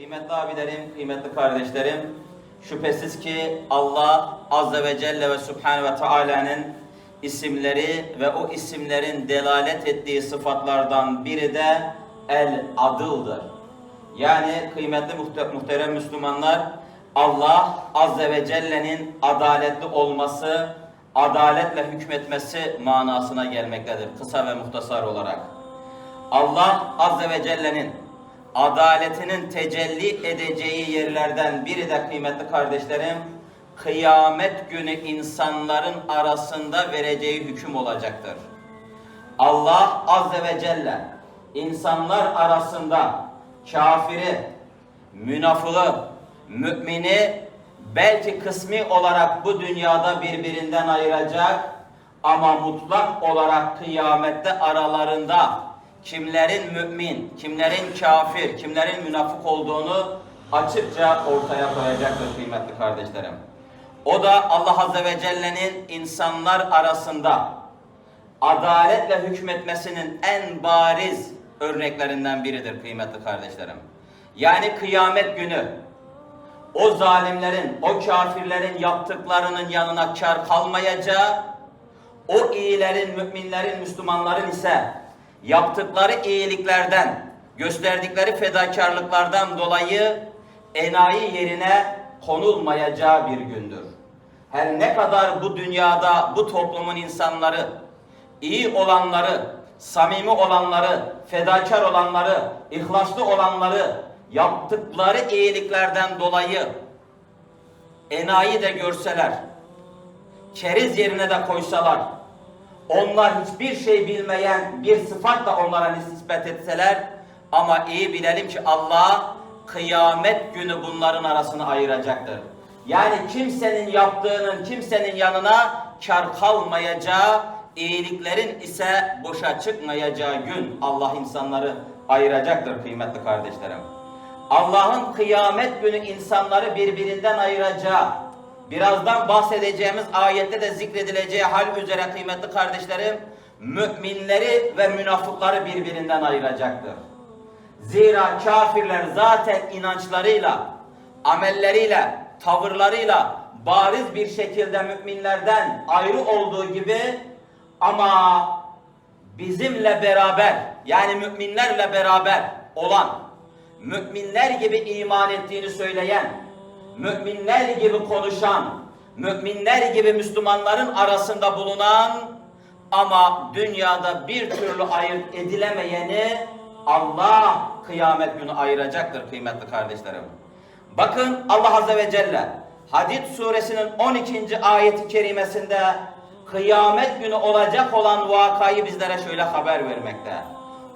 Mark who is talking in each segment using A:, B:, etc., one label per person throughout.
A: Kıymetli abilerim, kıymetli kardeşlerim, şüphesiz ki Allah Azze ve Celle ve Subhanahu ve Teala'nın isimleri ve o isimlerin delalet ettiği sıfatlardan biri de El Adıl'dır. Yani kıymetli muhte- muhterem Müslümanlar, Allah Azze ve Celle'nin adaletli olması, adaletle hükmetmesi manasına gelmektedir kısa ve muhtasar olarak. Allah Azze ve Celle'nin adaletinin tecelli edeceği yerlerden biri de kıymetli kardeşlerim, kıyamet günü insanların arasında vereceği hüküm olacaktır. Allah Azze ve Celle insanlar arasında kafiri, münafığı, mümini belki kısmi olarak bu dünyada birbirinden ayıracak ama mutlak olarak kıyamette aralarında kimlerin mümin, kimlerin kafir, kimlerin münafık olduğunu açıkça ortaya koyacaktır kıymetli kardeşlerim. O da Allah Azze ve Celle'nin insanlar arasında adaletle hükmetmesinin en bariz örneklerinden biridir kıymetli kardeşlerim. Yani kıyamet günü o zalimlerin, o kafirlerin yaptıklarının yanına kar kalmayacağı, o iyilerin, müminlerin, Müslümanların ise yaptıkları iyiliklerden, gösterdikleri fedakarlıklardan dolayı enayi yerine konulmayacağı bir gündür. Her ne kadar bu dünyada bu toplumun insanları, iyi olanları, samimi olanları, fedakar olanları, ihlaslı olanları yaptıkları iyiliklerden dolayı enayi de görseler, keriz yerine de koysalar, onlar hiçbir şey bilmeyen bir sıfat da onlara nispet etseler ama iyi bilelim ki Allah kıyamet günü bunların arasını ayıracaktır. Yani kimsenin yaptığının kimsenin yanına kar kalmayacağı, iyiliklerin ise boşa çıkmayacağı gün Allah insanları ayıracaktır kıymetli kardeşlerim. Allah'ın kıyamet günü insanları birbirinden ayıracağı, birazdan bahsedeceğimiz ayette de zikredileceği hal üzere kıymetli kardeşlerim, müminleri ve münafıkları birbirinden ayıracaktır. Zira kafirler zaten inançlarıyla, amelleriyle, tavırlarıyla bariz bir şekilde müminlerden ayrı olduğu gibi ama bizimle beraber yani müminlerle beraber olan müminler gibi iman ettiğini söyleyen, müminler gibi konuşan, müminler gibi Müslümanların arasında bulunan ama dünyada bir türlü ayırt edilemeyeni Allah kıyamet günü ayıracaktır kıymetli kardeşlerim. Bakın Allah Azze ve Celle Hadid suresinin 12. ayeti kerimesinde kıyamet günü olacak olan vakayı bizlere şöyle haber vermekte.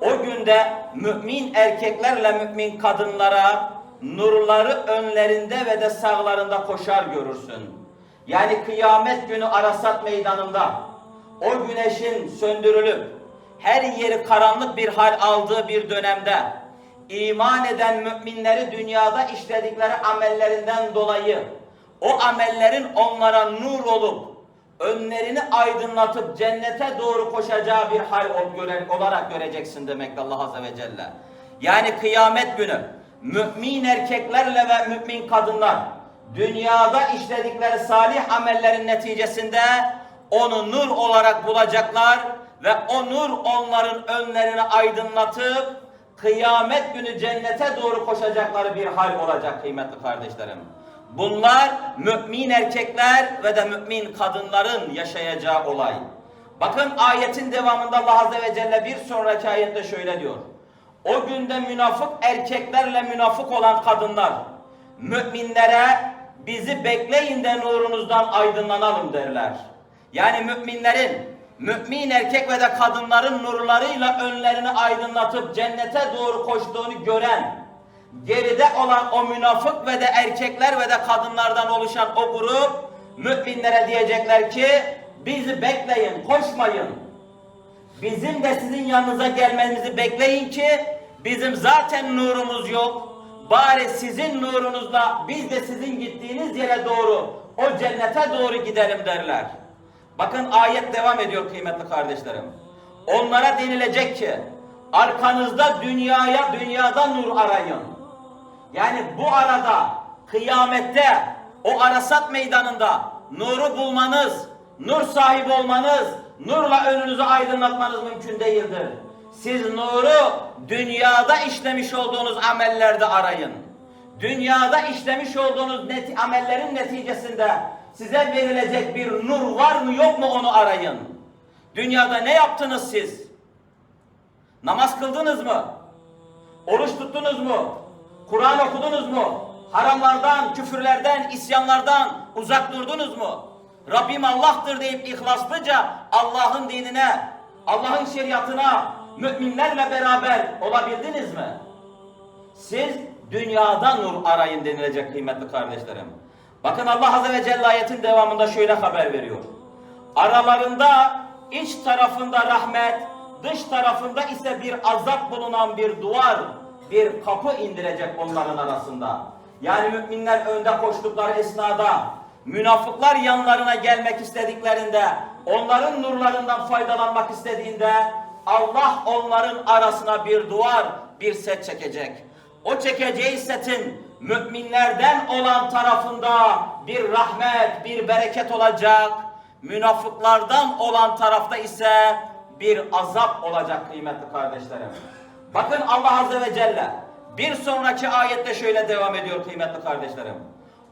A: O günde mümin erkeklerle mümin kadınlara nurları önlerinde ve de sağlarında koşar görürsün. Yani kıyamet günü Arasat meydanında o güneşin söndürülüp her yeri karanlık bir hal aldığı bir dönemde iman eden müminleri dünyada işledikleri amellerinden dolayı o amellerin onlara nur olup önlerini aydınlatıp cennete doğru koşacağı bir hal olarak göreceksin demek Allah Azze ve Celle. Yani kıyamet günü mümin erkeklerle ve mümin kadınlar dünyada işledikleri salih amellerin neticesinde onu nur olarak bulacaklar ve o nur onların önlerini aydınlatıp kıyamet günü cennete doğru koşacakları bir hal olacak kıymetli kardeşlerim. Bunlar mümin erkekler ve de mümin kadınların yaşayacağı olay. Bakın ayetin devamında Allah Azze ve Celle bir sonraki ayette şöyle diyor. O günde münafık erkeklerle münafık olan kadınlar müminlere bizi bekleyin de nurunuzdan aydınlanalım derler. Yani müminlerin, mümin erkek ve de kadınların nurlarıyla önlerini aydınlatıp cennete doğru koştuğunu gören, geride olan o münafık ve de erkekler ve de kadınlardan oluşan o grup, müminlere diyecekler ki, bizi bekleyin, koşmayın. Bizim de sizin yanınıza gelmenizi bekleyin ki bizim zaten nurumuz yok. Bari sizin nurunuzla biz de sizin gittiğiniz yere doğru o cennete doğru gidelim derler. Bakın ayet devam ediyor kıymetli kardeşlerim. Onlara denilecek ki arkanızda dünyaya dünyada nur arayın. Yani bu arada kıyamette o arasat meydanında nuru bulmanız, nur sahibi olmanız, nurla önünüzü aydınlatmanız mümkün değildir. Siz nuru dünyada işlemiş olduğunuz amellerde arayın. Dünyada işlemiş olduğunuz neti- amellerin neticesinde size verilecek bir nur var mı yok mu onu arayın. Dünyada ne yaptınız siz? Namaz kıldınız mı? Oruç tuttunuz mu? Kur'an okudunuz mu? Haramlardan, küfürlerden, isyanlardan uzak durdunuz mu? Rabbim Allah'tır deyip ihlaslıca Allah'ın dinine, Allah'ın şeriatına müminlerle beraber olabildiniz mi? Siz dünyada nur arayın denilecek kıymetli kardeşlerim. Bakın Allah Azze ve Celle ayetin devamında şöyle haber veriyor. Aralarında iç tarafında rahmet, dış tarafında ise bir azap bulunan bir duvar, bir kapı indirecek onların arasında. Yani müminler önde koştukları esnada, münafıklar yanlarına gelmek istediklerinde, onların nurlarından faydalanmak istediğinde Allah onların arasına bir duvar, bir set çekecek. O çekeceği setin müminlerden olan tarafında bir rahmet, bir bereket olacak. Münafıklardan olan tarafta ise bir azap olacak kıymetli kardeşlerim. Bakın Allah Azze ve Celle bir sonraki ayette şöyle devam ediyor kıymetli kardeşlerim.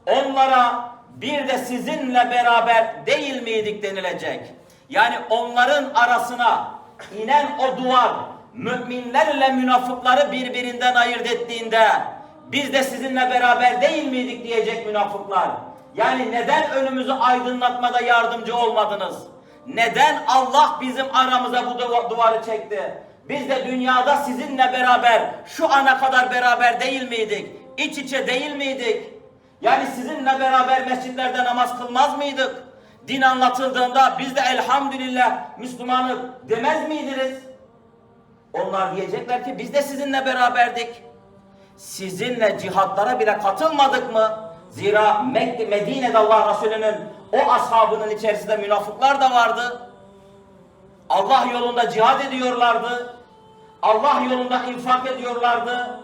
A: Onlara bir de sizinle beraber değil miydik denilecek. Yani onların arasına inen o duvar müminlerle münafıkları birbirinden ayırt ettiğinde biz de sizinle beraber değil miydik diyecek münafıklar. Yani neden önümüzü aydınlatmada yardımcı olmadınız? Neden Allah bizim aramıza bu duva- duvarı çekti? Biz de dünyada sizinle beraber şu ana kadar beraber değil miydik? İç içe değil miydik? Yani sizinle beraber mescitlerde namaz kılmaz mıydık? Din anlatıldığında biz de elhamdülillah Müslümanız demez miydiniz? Onlar diyecekler ki biz de sizinle beraberdik. Sizinle cihatlara bile katılmadık mı? Zira Medine'de Allah Resulü'nün o ashabının içerisinde münafıklar da vardı. Allah yolunda cihad ediyorlardı. Allah yolunda infak ediyorlardı.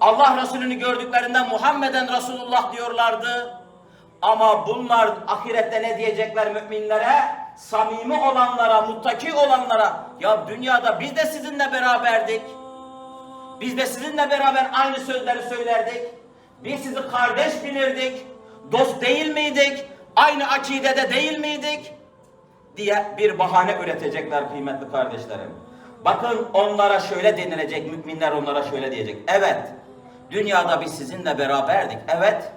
A: Allah Resulü'nü gördüklerinde Muhammeden Resulullah diyorlardı. Ama bunlar ahirette ne diyecekler müminlere? Samimi olanlara, muttaki olanlara. Ya dünyada biz de sizinle beraberdik. Biz de sizinle beraber aynı sözleri söylerdik. Biz sizi kardeş bilirdik. Dost değil miydik? Aynı akidede değil miydik? diye bir bahane üretecekler kıymetli kardeşlerim. Bakın onlara şöyle denilecek, müminler onlara şöyle diyecek. Evet, dünyada biz sizinle beraberdik. Evet,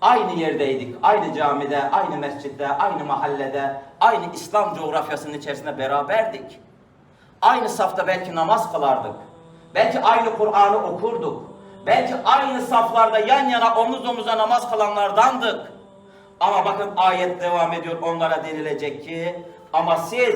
A: aynı yerdeydik, aynı camide, aynı mescitte, aynı mahallede, aynı İslam coğrafyasının içerisinde beraberdik. Aynı safta belki namaz kılardık. Belki aynı Kur'an'ı okurduk. Belki aynı saflarda yan yana omuz omuza namaz kılanlardandık. Ama bakın ayet devam ediyor onlara denilecek ki ama siz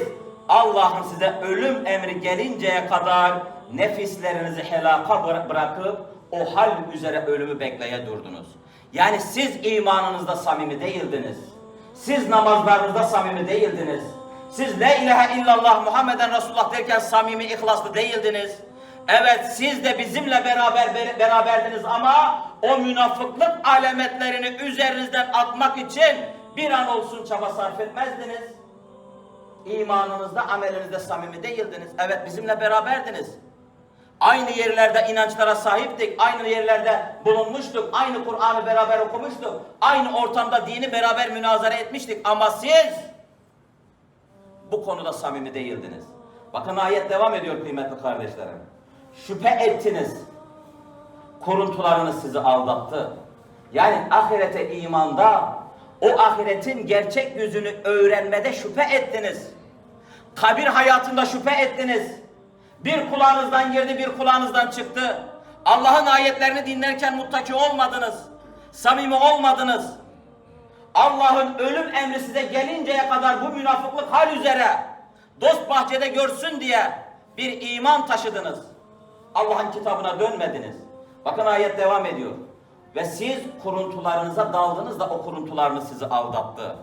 A: Allah'ın size ölüm emri gelinceye kadar nefislerinizi helaka bıra- bırakıp o hal üzere ölümü bekleye durdunuz. Yani siz imanınızda samimi değildiniz. Siz namazlarınızda samimi değildiniz. Siz la ilahe illallah Muhammeden Resulullah derken samimi ihlaslı değildiniz. Evet siz de bizimle beraber ber- beraberdiniz ama o münafıklık alametlerini üzerinizden atmak için bir an olsun çaba sarf etmezdiniz. İmanınızda, amelinizde samimi değildiniz. Evet bizimle beraberdiniz. Aynı yerlerde inançlara sahiptik, aynı yerlerde bulunmuştuk, aynı Kur'an'ı beraber okumuştuk, aynı ortamda dini beraber münazara etmiştik ama siz bu konuda samimi değildiniz. Bakın ayet devam ediyor kıymetli kardeşlerim. Şüphe ettiniz. Kuruntularınız sizi aldattı. Yani ahirete imanda o ahiretin gerçek yüzünü öğrenmede şüphe ettiniz. Kabir hayatında şüphe ettiniz. Bir kulağınızdan girdi, bir kulağınızdan çıktı. Allah'ın ayetlerini dinlerken muttaki olmadınız. Samimi olmadınız. Allah'ın ölüm emri size gelinceye kadar bu münafıklık hal üzere dost bahçede görsün diye bir iman taşıdınız. Allah'ın kitabına dönmediniz. Bakın ayet devam ediyor. Ve siz kuruntularınıza daldınız da o kuruntularınız sizi aldattı.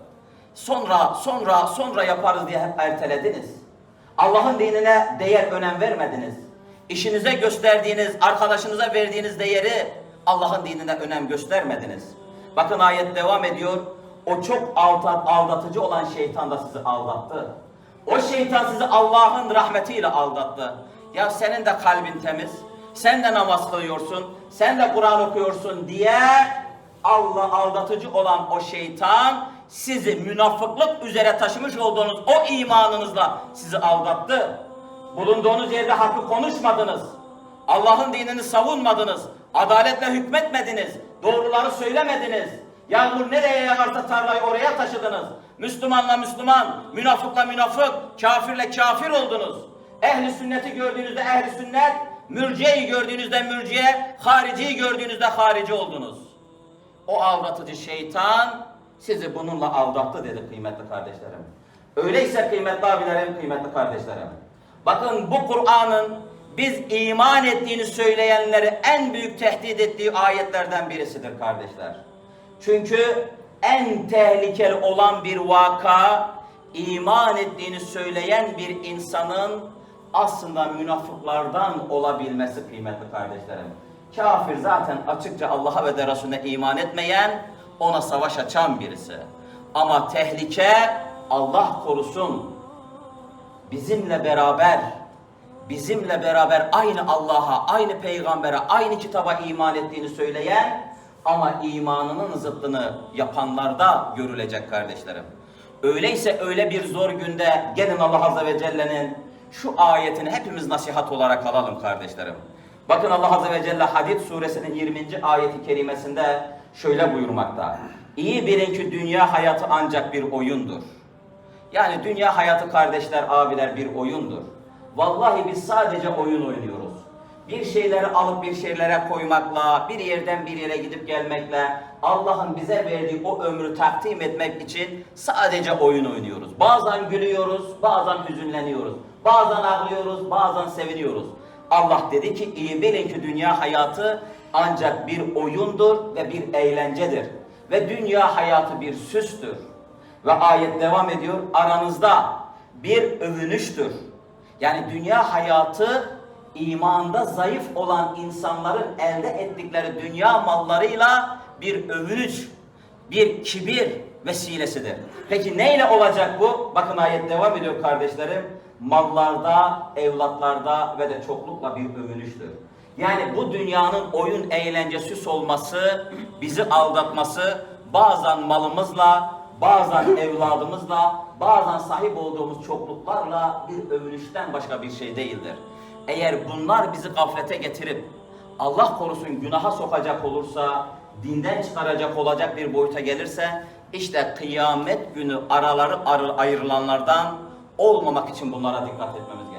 A: Sonra, sonra, sonra yaparız diye hep ertelediniz. Allah'ın dinine değer, önem vermediniz. İşinize gösterdiğiniz, arkadaşınıza verdiğiniz değeri Allah'ın dinine önem göstermediniz. Bakın ayet devam ediyor. O çok aldat, aldatıcı olan şeytan da sizi aldattı. O şeytan sizi Allah'ın rahmetiyle aldattı. Ya senin de kalbin temiz, sen de namaz kılıyorsun, sen de Kur'an okuyorsun diye Allah aldatıcı olan o şeytan sizi münafıklık üzere taşımış olduğunuz o imanınızla sizi aldattı. Bulunduğunuz yerde hakkı konuşmadınız. Allah'ın dinini savunmadınız. Adaletle hükmetmediniz. Doğruları söylemediniz. Yağmur nereye yağarsa tarlayı oraya taşıdınız. Müslümanla Müslüman, münafıkla münafık, kafirle kafir oldunuz. Ehli sünneti gördüğünüzde ehli sünnet, mürciyeyi gördüğünüzde mürciye, hariciyi gördüğünüzde harici oldunuz. O aldatıcı şeytan sizi bununla aldattı dedi kıymetli kardeşlerim. Öyleyse kıymetli abilerim, kıymetli kardeşlerim. Bakın bu Kur'an'ın biz iman ettiğini söyleyenleri en büyük tehdit ettiği ayetlerden birisidir kardeşler. Çünkü en tehlikeli olan bir vaka iman ettiğini söyleyen bir insanın aslında münafıklardan olabilmesi kıymetli kardeşlerim. Kafir zaten açıkça Allah'a ve de Resulüne iman etmeyen, ona savaş açan birisi. Ama tehlike Allah korusun bizimle beraber bizimle beraber aynı Allah'a, aynı peygambere, aynı kitaba iman ettiğini söyleyen ama imanının zıttını yapanlarda görülecek kardeşlerim. Öyleyse öyle bir zor günde gelin Allah Azze ve Celle'nin şu ayetini hepimiz nasihat olarak alalım kardeşlerim. Bakın Allah Azze ve Celle Hadid suresinin 20. ayeti kerimesinde şöyle buyurmakta. İyi bilin ki dünya hayatı ancak bir oyundur. Yani dünya hayatı kardeşler, abiler bir oyundur. Vallahi biz sadece oyun oynuyoruz. Bir şeyleri alıp bir şeylere koymakla, bir yerden bir yere gidip gelmekle, Allah'ın bize verdiği o ömrü takdim etmek için sadece oyun oynuyoruz. Bazen gülüyoruz, bazen hüzünleniyoruz. Bazen ağlıyoruz, bazen seviniyoruz. Allah dedi ki iyi bilin ki dünya hayatı ancak bir oyundur ve bir eğlencedir. Ve dünya hayatı bir süstür. Ve ayet devam ediyor. Aranızda bir övünüştür. Yani dünya hayatı imanda zayıf olan insanların elde ettikleri dünya mallarıyla bir övünüş, bir kibir vesilesidir. Peki neyle olacak bu? Bakın ayet devam ediyor kardeşlerim. Mallarda, evlatlarda ve de çoklukla bir övünüştür. Yani bu dünyanın oyun eğlence süs olması, bizi aldatması bazen malımızla, bazen evladımızla, bazen sahip olduğumuz çokluklarla bir övünüşten başka bir şey değildir. Eğer bunlar bizi gaflete getirip Allah korusun günaha sokacak olursa, dinden çıkaracak olacak bir boyuta gelirse işte kıyamet günü araları arı- ayrılanlardan olmamak için bunlara dikkat etmemiz.